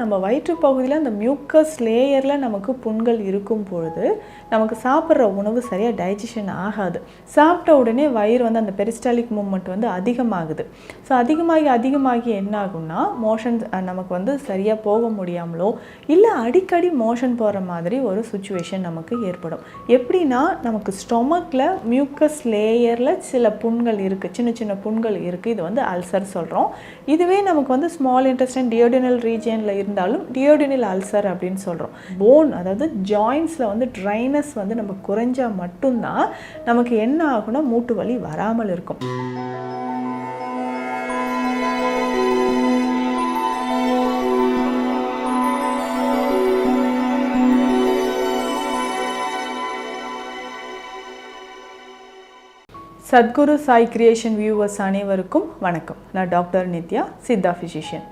நம்ம வயிற்று பகுதியில் அந்த மியூக்கஸ் லேயரில் நமக்கு புண்கள் இருக்கும் பொழுது நமக்கு சாப்பிட்ற உணவு சரியாக டைஜஷன் ஆகாது. சாப்பிட்ட உடனே வயிறு வந்து அந்த பெரிஸ்டாலிக் மூமெண்ட் வந்து அதிகமாகுது. ஸோ அதிகமாகி அதிகமாகி என்ன ஆகும்னா மோஷன் நமக்கு வந்து சரியாக போக முடியாமலோ இல்லை அடிக்கடி மோஷன் போகிற மாதிரி ஒரு சுச்சுவேஷன் நமக்கு ஏற்படும். எப்படின்னா நமக்கு ஸ்டொமக்கில் மியூக்கஸ் லேயரில் சில புண்கள் இருக்குது சின்ன சின்ன புண்கள் இருக்குது இது வந்து அல்சர் சொல்கிறோம் இதுவே நமக்கு வந்து ஸ்மால் இன்டெஸ்டன் டியோடினல் ரீஜியனில் இருந்தாலும் டியோடினில் அல்சர் அப்படின்னு சொல்கிறோம் போன் அதாவது ஜாயின்ஸில் வந்து ட்ரைனஸ் வந்து நம்ம குறைஞ்சா மட்டும்தான் நமக்கு என்ன ஆகும்னா மூட்டு வலி வராமல் இருக்கும். சத்குரு சாய் கிரியேஷன் வியூவர்ஸ் அனைவருக்கும் வணக்கம். நான் டாக்டர் நித்யா சித்தா ஃபிசிஷியன்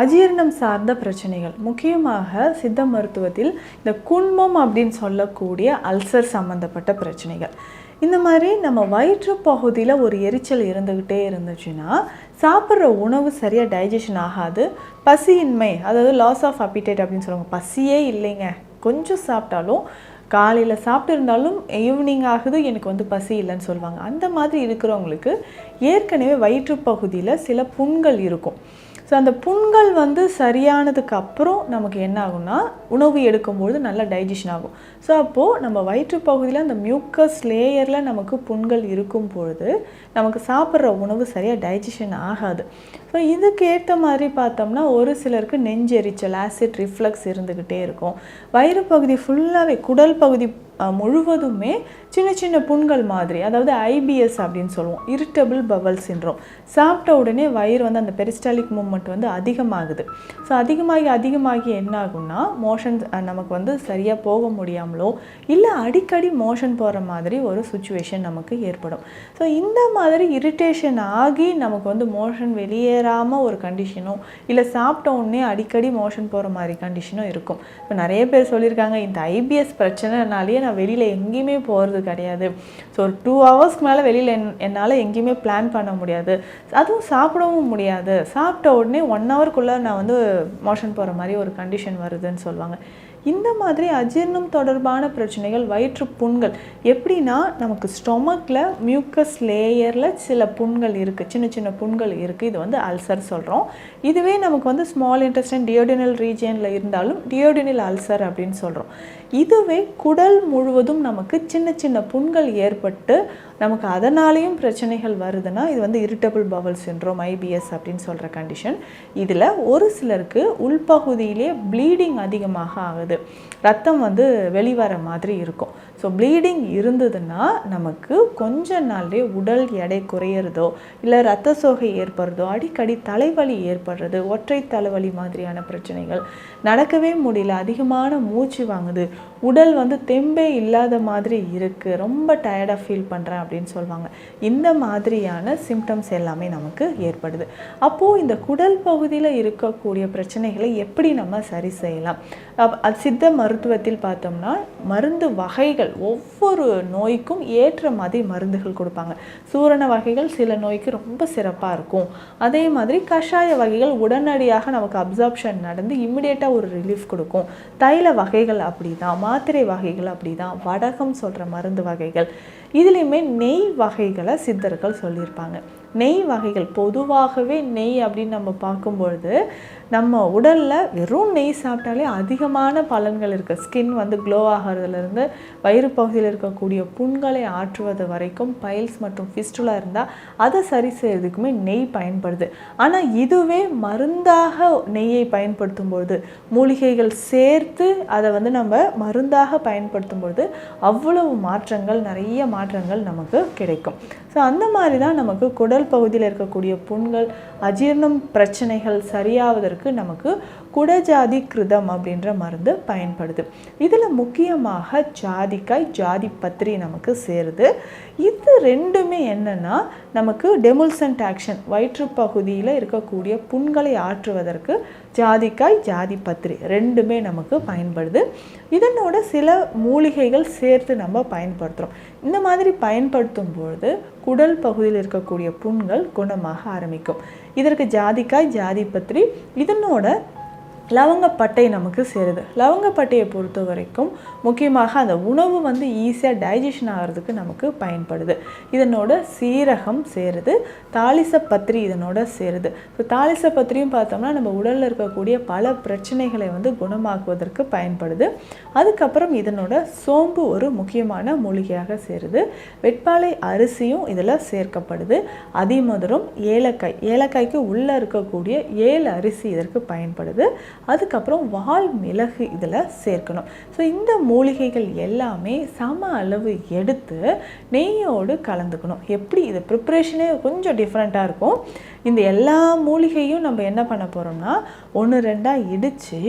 அஜீரணம் சார்ந்த பிரச்சனைகள். முக்கியமாக சித்த மருத்துவத்தில் இந்த குண்மம் அப்படின்னு சொல்லக்கூடிய அல்சர் சம்மந்தப்பட்ட பிரச்சனைகள். இந்த மாதிரி நம்ம வயிற்று பகுதியில் ஒரு எரிச்சல் இருந்துக்கிட்டே இருந்துச்சுன்னா சாப்பிட்ற உணவு சரியாக டைஜஷன் ஆகாது. பசியின்மை அதாவது லாஸ் ஆஃப் அப்பிடைட் அப்படின்னு சொல்லுவாங்க. பசியே இல்லைங்க. கொஞ்சம் சாப்பிட்டாலும் காலையில் சாப்பிட்டு இருந்தாலும் ஈவினிங் ஆகுது எனக்கு வந்து பசி இல்லைன்னு சொல்லுவாங்க. அந்த மாதிரி இருக்கிறவங்களுக்கு ஏற்கனவே வயிற்று பகுதியில் சில புண்கள் இருக்கும். ஸோ அந்த புண்கள் வந்து சரியானதுக்கு அப்புறம் நமக்கு என்ன ஆகும்னா உணவு எடுக்கும்பொழுது நல்லா டைஜஷன் ஆகும். ஸோ அப்போது நம்ம வயிற்று பகுதியில் அந்த மியூக்கஸ் லேயரில் நமக்கு புண்கள் இருக்கும் பொழுது நமக்கு சாப்பிட்ற உணவு சரியாக டைஜஷன் ஆகாது. ஸோ இதுக்கு ஏற்ற மாதிரி பார்த்தோம்னா ஒரு சிலருக்கு நெஞ்செரிச்சல் ஆசிட் ரிஃப்ளக்ஸ் இருந்துக்கிட்டே இருக்கும். வயிறு பகுதி ஃபுல்லாகவே குடல் பகுதி முழுவதுமே சின்ன சின்ன புண்கள் மாதிரி அதாவது ஐபிஎஸ் அப்படின்னு சொல்லுவோம் இரிட்டபிள் பவல் சின்ரோம் சாப்பிட்ட உடனே வயிறு வந்து அந்த பெரிஸ்டாலிக் மூமெண்ட் வந்து அதிகமாகுது. ஸோ அதிகமாகி அதிகமாகி என்ன ஆகும்னா மோஷன் நமக்கு வந்து சரியாக போக முடியாமலோ இல்லை அடிக்கடி மோஷன் போகிற மாதிரி ஒரு சுச்சுவேஷன் நமக்கு ஏற்படும். ஸோ இந்த மாதிரி இரிட்டேஷன் ஆகி நமக்கு வந்து மோஷன் வெளியேறாமல் ஒரு கண்டிஷனோ இல்லை சாப்பிட்ட உடனே அடிக்கடி மோஷன் போகிற மாதிரி கண்டிஷனும் இருக்கும். இப்போ நிறைய பேர் சொல்லியிருக்காங்க இந்த ஐபிஎஸ் பிரச்சனைனாலேயே நான் வெளியில் எங்கேயுமே போகிறது கிடையாது. ஸோ ஒரு டூ ஹவர்ஸ்க்கு மேலே வெளியில் என் என்னால் எங்கேயுமே பிளான் பண்ண முடியாது. அதுவும் சாப்பிடவும் முடியாது. சாப்பிட்ட உடனே ஒன் ஹவர்க்குள்ளே நான் வந்து மோஷன் போகிற மாதிரி ஒரு கண்டிஷன் வருதுன்னு சொல்லுவாங்க. இந்த மாதிரி அஜீர்ணம் தொடர்பான பிரச்சனைகள் வயிற்று புண்கள் எப்படின்னா நமக்கு ஸ்டொமக்கில் மியூக்கஸ் லேயரில் சில புண்கள் இருக்குது சின்ன சின்ன புண்கள் இருக்குது இது வந்து அல்சர் சொல்கிறோம் இதுவே நமக்கு வந்து ஸ்மால் இன்டெஸ்டைன் டியோடினல் ரீஜியனில் இருந்தாலும் டியோடினல் அல்சர் அப்படின்னு சொல்கிறோம் இதுவே குடல் முழுவதும் நமக்கு சின்ன சின்ன புண்கள் ஏற்பட்டு நமக்கு அதனாலேயும் பிரச்சனைகள் வருதுன்னா இது வந்து இரிட்டபிள் பவல் சின்ரோம் ஐபிஎஸ் அப்படின்னு சொல்கிற கண்டிஷன் இதில் ஒரு சிலருக்கு உள்பகுதியிலே ப்ளீடிங் அதிகமாக ஆகுது. ரத்தம் வந்து வெளிவர மாதிரி இருக்கும். ஸோ ப்ளீடிங் இருந்ததுன்னா நமக்கு கொஞ்ச நாள்லேயே உடல் எடை குறையிறதோ இல்லை ரத்த சோகை ஏற்படுறதோ அடிக்கடி தலைவலி ஏற்படுறது ஒற்றை தலைவலி மாதிரியான பிரச்சனைகள் நடக்கவே முடியல. அதிகமான மூச்சு வாங்குது. உடல் வந்து தெம்பே இல்லாத மாதிரி இருக்குது ரொம்ப டயர்டாக ஃபீல் பண்ணுறேன் அப்படின்னு சொல்லுவாங்க இந்த மாதிரியான சிம்டம்ஸ் எல்லாமே நமக்கு ஏற்படுது. அப்போது இந்த குடல் பகுதியில் இருக்கக்கூடிய பிரச்சனைகளை எப்படி நம்ம சரி செய்யலாம்? அது சித்த மருத்துவத்தில் பார்த்தோம்னா மருந்து வகைகள் ஒவ்வொரு நோய்க்கும் ஏற்ற மாதிரி மருந்துகள் கொடுப்பாங்க. சூரண வகைகள் சில நோய்க்கு ரொம்ப சிறப்பாக இருக்கும். அதே மாதிரி கஷாய வகைகள் உடனடியாக நமக்கு அப்சார்ப்ஷன் நடந்து இம்மிடியேட்டாக ஒரு ரிலீஃப் கொடுக்கும். தைல வகைகள் அப்படி தான் மாத்திரை வகைகள் அப்படி தான் வடகம் சொல்கிற மருந்து வகைகள். இதுலேயுமே நெய் வகைகளை சித்தர்கள் சொல்லியிருப்பாங்க. நெய் வகைகள். பொதுவாகவே நெய் அப்படின்னு நம்ம பார்க்கும்பொழுது நம்ம உடலில் வெறும் நெய் சாப்பிட்டாலே அதிகமான பலன்கள் இருக்குது ஸ்கின் வந்து க்ளோ ஆகிறதுலேருந்து வயிறு பகுதியில் இருக்கக்கூடிய புண்களை ஆற்றுவது வரைக்கும் பைல்ஸ் மற்றும் ஃபிஸ்டுலா இருந்தால் அதை சரி செய்கிறதுக்குமே நெய் பயன்படுது. ஆனால் இதுவே மருந்தாக நெய்யை பயன்படுத்தும் பொழுது மூலிகைகள் சேர்த்து அதை வந்து நம்ம மருந்தாக பயன்படுத்தும் பொழுது அவ்வளவு மாற்றங்கள் நிறைய மாற்றங்கள் நமக்கு கிடைக்கும். ஸோ அந்த மாதிரி தான் நமக்கு குடல் பகுதியில் இருக்கக்கூடிய புண்கள் அஜீரணம் பிரச்சனைகள் சரியாவதற்கு நமக்கு குடஜாதி கிருதம் அப்படின்ற மருந்து பயன்படுது. இதில் முக்கியமாக ஜாதிக்காய் ஜாதி பத்திரி நமக்கு சேருது. இது ரெண்டுமே என்னன்னா நமக்கு டெமுல்சன்ட் ஆக்ஷன் வயிற்று பகுதியில் இருக்கக்கூடிய புண்களை ஆற்றுவதற்கு ஜாதிக்காய் ஜாதி பத்திரி ரெண்டுமே நமக்கு பயன்படுது. இதனோட சில மூலிகைகள் சேர்த்து நம்ம பயன்படுத்துகிறோம் இந்த மாதிரி பயன்படுத்தும் பொழுது குடல் பகுதியில் இருக்கக்கூடிய புண்கள் குணமாக ஆரம்பிக்கும். இதற்கு ஜாதிக்காய் ஜாதி பத்திரி இதனோட லவங்கப்பட்டை நமக்கு சேருது. லவங்கப்பட்டையை பொறுத்த வரைக்கும் முக்கியமாக அந்த உணவு வந்து ஈஸியாக டைஜஷன் ஆகிறதுக்கு நமக்கு பயன்படுது. இதனோட சீரகம் சேருது. தாளிசப்பத்திரி இதனோட சேருது. இப்போ தாளிசப்பத்திரியும் பார்த்தோம்னா நம்ம உடலில் இருக்கக்கூடிய பல பிரச்சனைகளை வந்து குணமாக்குவதற்கு பயன்படுது. அதுக்கப்புறம் இதனோட சோம்பு ஒரு முக்கியமான மூலிகையாக சேருது. வெட்பாலை அரிசியும் இதில் சேர்க்கப்படுது. அதிமதுரம் ஏலக்காய். ஏலக்காய்க்கு உள்ளே இருக்கக்கூடிய ஏழு அரிசி இதற்கு பயன்படுது. அதுக்கப்புறம் வால் மிளகு இதில் சேர்க்கணும். ஸோ இந்த மூலிகைகள் எல்லாமே சம அளவு எடுத்து நெய்யோடு கலந்துக்கணும். எப்படி? இது ப்ரிப்ரேஷனே கொஞ்சம் டிஃப்ரெண்ட்டாக இருக்கும். இந்த எல்லா மூலிகையும் நம்ம என்ன பண்ண போகிறோம்னா ஒன்று ரெண்டாக இடித்து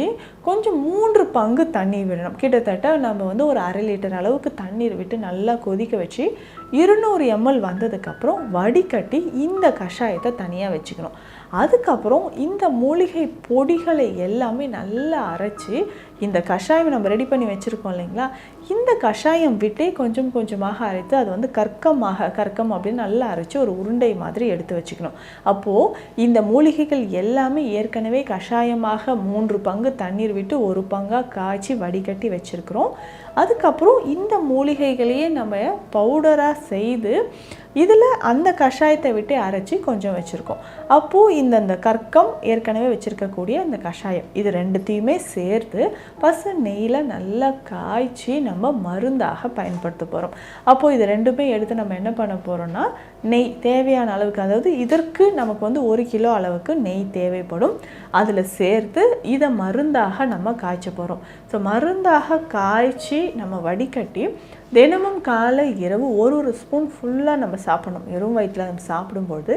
கொஞ்சம் மூன்று பங்கு தண்ணி விடணும். கிட்டத்தட்ட நம்ம வந்து ஒரு அரை லிட்டர் அளவுக்கு தண்ணீர் விட்டு நல்லா கொதிக்க வச்சு இருநூறு எம்எல் வந்ததுக்கப்புறம் வடிகட்டி இந்த கஷாயத்தை தனியாக வச்சுக்கணும். அதுக்கப்புறம் இந்த மூலிகை பொடிகளை எல்லாமே நல்லா அரைச்சி இந்த கஷாயம் நம்ம ரெடி பண்ணி வச்சுருக்கோம் இல்லைங்களா? இந்த கஷாயம் விட்டே கொஞ்சம் கொஞ்சமாக அரைத்து அது வந்து கற்கமாக கற்கம் அப்படின்னு நல்லா அரைச்சி ஒரு உருண்டை மாதிரி எடுத்து வச்சுக்கணும். அப்போது இந்த மூலிகைகள் எல்லாமே ஏற்கனவே கஷாயமாக மூன்று பங்கு தண்ணீர் விட்டு ஒரு பங்காக காய்ச்சி வடிகட்டி வச்சுருக்குறோம். அதுக்கப்புறம் இந்த மூலிகைகளையே நம்ம பவுடராக செய்து இதில் அந்த கஷாயத்தை விட்டு அரைச்சி கொஞ்சம் வச்சுருக்கோம். அப்போது இந்த அந்த கற்கம் ஏற்கனவே வச்சுருக்கக்கூடிய அந்த கஷாயம் இது ரெண்டுத்தையுமே சேர்த்து பசு நெய்யில் நல்லா காய்ச்சி நம்ம மருந்தாக பயன்படுத்த போகிறோம் அப்போது இது ரெண்டுமே எடுத்து நம்ம என்ன பண்ண போகிறோம்னா நெய் தேவையான அளவுக்கு அதாவது இதற்கு நமக்கு வந்து ஒரு கிலோ அளவுக்கு நெய் தேவைப்படும். அதில் சேர்த்து இதை மருந்தாக நம்ம காய்ச்ச போகிறோம் ஸோ மருந்தாக காய்ச்சி நம்ம வடிகட்டி தினமும் காலை இரவு ஒரு ஒரு ஸ்பூன் ஃபுல்லாக நம்ம சாப்பிடணும். வெறும் வயிற்றில் நம்ம சாப்பிடும்போது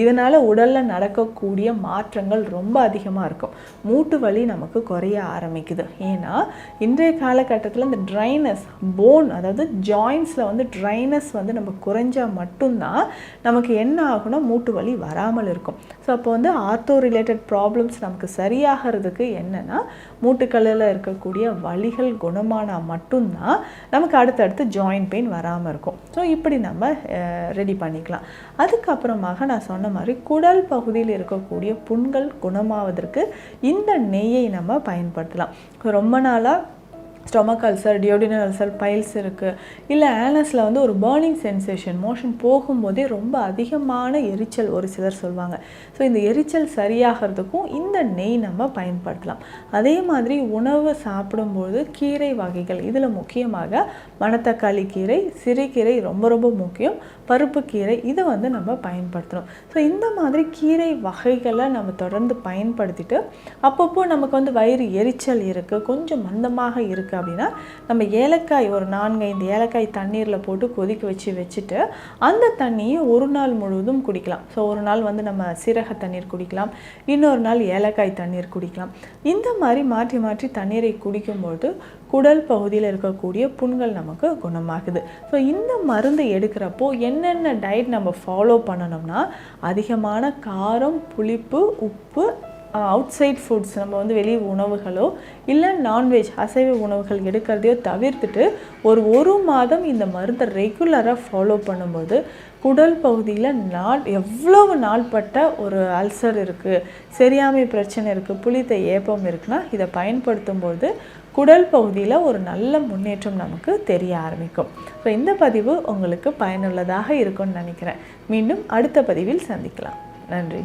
இதனால் உடலில் நடக்கக்கூடிய மாற்றங்கள் ரொம்ப அதிகமாக இருக்கும். மூட்டு வலி நமக்கு குறைய ஆரம்பிக்குது. ஏன்னா இன்றைய காலகட்டத்தில் இந்த ட்ரைனஸ் போன் அதாவது ஜாயின்ஸில் வந்து ட்ரைனஸ் வந்து நம்ம குறைஞ்சால் மட்டும்தான் நமக்கு என்ன ஆகும்னா மூட்டு வலி வராமல் இருக்கும். ஸோ அப்போ வந்து ஆர்த்தோ ரிலேட்டட் ப்ராப்ளம்ஸ் நமக்கு சரியாகிறதுக்கு என்னென்னா மூட்டுக்களில் இருக்கக்கூடிய வலிகள் குணமானால் மட்டும்தான் நமக்கு அடுத்தடுத்து ஜாயின்ட் பெயின் வராமல் இருக்கும். ஸோ இப்படி நம்ம ரெடி பண்ணிக்கலாம். அதுக்கப்புறமாக நான் சொன்ன மாதிரி குடல் பகுதியில் இருக்கக்கூடிய புண்கள் குணமாவதற்கு இந்த நெய்யை நம்ம பயன்படுத்தலாம். ரொம்ப நாளாக stomach ulcer duodenal ulcer piles இருக்குது இல்லை ஆனஸில் வந்து ஒரு பேர்னிங் சென்சேஷன் மோஷன் போகும்போதே ரொம்ப அதிகமான எரிச்சல் ஒரு சிலர் சொல்லுவாங்க ஸோ இந்த எரிச்சல் சரியாகிறதுக்கும் இந்த நெய் நம்ம பயன்படுத்தலாம். அதே மாதிரி உணவு சாப்பிடும்போது கீரை வகைகள் இதில் முக்கியமாக மணத்தக்காளி கீரை சிறுகீரை ரொம்ப ரொம்ப முக்கியம். பருப்பு கீரை இதை வந்து நம்ம பயன்படுத்தணும். ஸோ இந்த மாதிரி கீரை வகைகளை நம்ம தொடர்ந்து பயன்படுத்திட்டு அப்பப்போ நமக்கு வந்து வயிறு எரிச்சல் இருக்குது கொஞ்சம் மந்தமாக இருக்குது அப்படின்னா நம்ம ஏலக்காய் ஒரு நான்கு ஐந்து ஏலக்காய் தண்ணீரில் போட்டு கொதிக்க வச்சு வச்சுட்டு அந்த தண்ணியை ஒரு நாள் முழுவதும் குடிக்கலாம். ஸோ ஒரு நாள் வந்து நம்ம சீரக தண்ணீர் குடிக்கலாம். இன்னொரு நாள் ஏலக்காய் தண்ணீர் குடிக்கலாம். இந்த மாதிரி மாற்றி மாற்றி தண்ணீரை குடிக்கும்போது குடல் பகுதியில் இருக்கக்கூடிய புண்கள் நமக்கு குணமாகுது. ஸோ இந்த மருந்து எடுக்கிறப்போ என்னென்ன டயட் நம்ம ஃபாலோ பண்ணணும்னா அதிகமான காரம் புளிப்பு உப்பு அவுட் சைட் ஃபுட்ஸ் நம்ம வந்து வெளி உணவுகளோ இல்லை நான்வெஜ் அசைவ உணவுகள் எடுக்கிறதையோ தவிர்த்துட்டு ஒரு ஒரு மாதம் இந்த மருந்தை ரெகுலராக ஃபாலோ பண்ணும்போது குடல் பகுதியில் நாள் எவ்வளவு நாள்பட்ட ஒரு அல்சர் இருக்குது சரியாமை பிரச்சனை இருக்குது புளித்த ஏப்பம் இருக்குன்னா இதை பயன்படுத்தும் போது குடல் பகுதியில் ஒரு நல்ல முன்னேற்றம் நமக்கு தெரிய ஆரம்பிக்கும். ஸோ இந்த பதிவு உங்களுக்கு பயனுள்ளதாக இருக்கும்னு நினைக்கிறேன். மீண்டும் அடுத்த பதிவில் சந்திக்கலாம். நன்றி.